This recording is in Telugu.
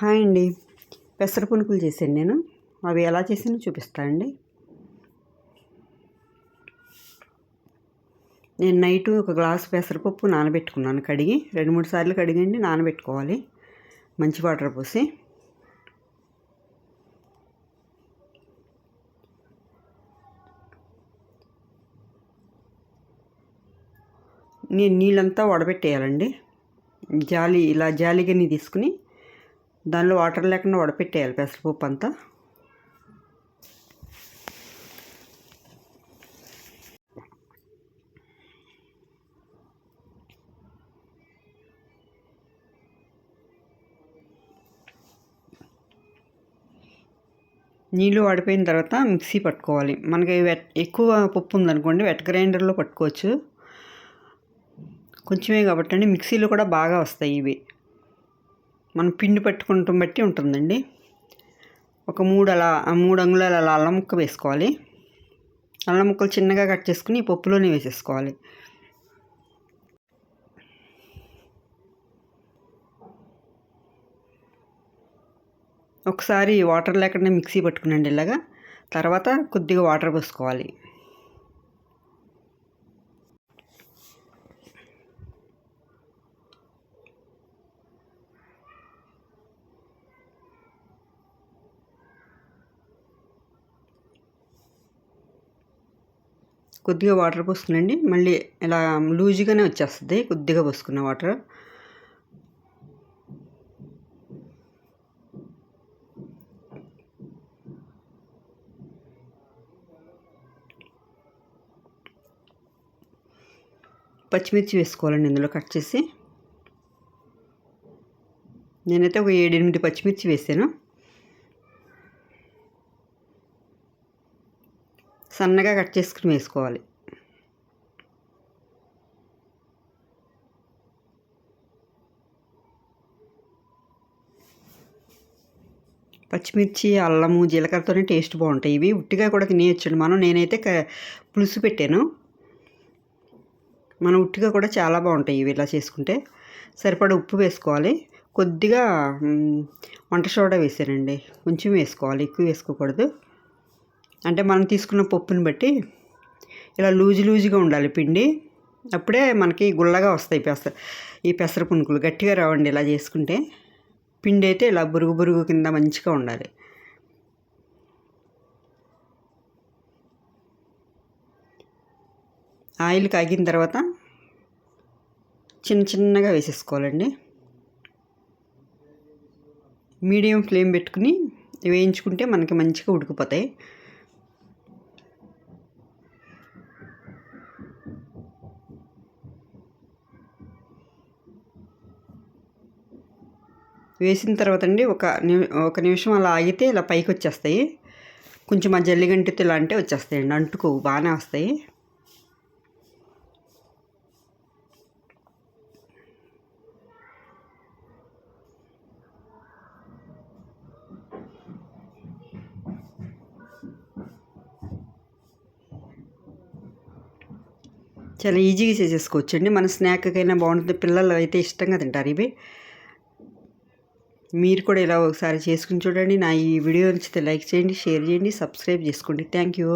హాయ్ అండి. పెసర పునుకులు చేశాను నేను. అవి ఎలా చేసానో చూపిస్తానండి నేను నైట్ ఒక గ్లాస్ పెసరపప్పు నానబెట్టుకున్నాను. కడిగి రెండు మూడు సార్లు కడిగండి నానబెట్టుకోవాలి. మంచి వాటర్ పోసి. నేను నీళ్ళంతా వడబెట్టేయాలండి. జాలి ఇలా జాలిగని తీసుకుని దానిలో వాటర్ లేకుండా వడపెట్టేయాలి పెసరపప్పు అంతా. నీళ్ళు వాడిపోయిన తర్వాత మిక్సీ పట్టుకోవాలి. మనకి వెట్ ఎక్కువ పప్పు ఉందనుకోండి వెట్ గ్రైండర్లో పట్టుకోవచ్చు. కొంచెమే కాబట్టి మిక్సీలు మిక్సీలో కూడా బాగా వస్తాయి ఇవి. మనం పిండి పట్టుకుంటాం బట్టి ఉంటుందండి. ఒక మూడు అలా మూడు అంగుళాల అలా అల్లం ముక్క వేసుకోవాలి. అల్లం ముక్కలు చిన్నగా కట్ చేసుకుని పప్పులోనే వేసేసుకోవాలి. ఒకసారి వాటర్ లేకుండా మిక్సీ పట్టుకునండి ఇలాగా. తర్వాత కొద్దిగా వాటర్ పోసుకోవాలి. కొద్దిగా వాటర్ పోసుకునండి మళ్ళీ ఇలా లూజ్గానే వచ్చేస్తుంది. కొద్దిగా పోసుకున్న వాటర్. పచ్చిమిర్చి వేసుకోవాలండి ఇందులో కట్ చేసి. నేనైతే ఒక ఏడెనిమిది పచ్చిమిర్చి వేసాను. సన్నగా కట్ చేసుకుని వేసుకోవాలి. పచ్చిమిర్చి అల్లము జీలకర్రతోనే టేస్ట్ బాగుంటాయి. ఇవి ఉట్టిగా కూడా తినేయచ్చండి. మనం నేనైతే పులుసు పెట్టాను. మనం ఉట్టిగా కూడా చాలా బాగుంటాయి ఇవి ఇలా చేసుకుంటే. సరిపడ ఉప్పు వేసుకోవాలి. కొద్దిగా వంట సోడా వేసానండి. కొంచెం వేసుకోవాలి. ఎక్కువ వేసుకోకూడదు. అంటే మనం తీసుకున్న పప్పుని బట్టి ఇలా లూజు లూజుగా ఉండాలి పిండి. అప్పుడే మనకి గుల్లగా వస్తాయి పెసర ఈ పెసర పునుకులు. గట్టిగా రావండి ఇలా చేసుకుంటే. పిండి అయితే ఇలా బురుగు బురుగు కింద మంచిగా ఉండాలి. ఆయిల్ కాగిన తర్వాత చిన్న చిన్నగా వేసేసుకోవాలండి. మీడియం ఫ్లేమ్ పెట్టుకుని వేయించుకుంటే మనకి మంచిగా ఉడికిపోతాయి. వేసిన తర్వాత అండి ఒక ఒక నిమిషం అలా ఆగితే ఇలా పైకి వచ్చేస్తాయి. కొంచెం ఆ జల్లిగంటితో ఇలా అంటే వచ్చేస్తాయండి అంటుకు బాగానే వస్తాయి. చాలా ఈజీగా చేసేసుకోవచ్చండి. మన స్నాక్కైనా బాగుంటుంది. పిల్లలు అయితే ఇష్టంగా తింటారు ఇవి. మీరు కూడా ఇలా ఒకసారి చేసుకుని చూడండి. నా ఈ వీడియో నచ్చితే లైక్ చేయండి షేర్ చేయండి సబ్స్క్రైబ్ చేసుకోండి. Thank you.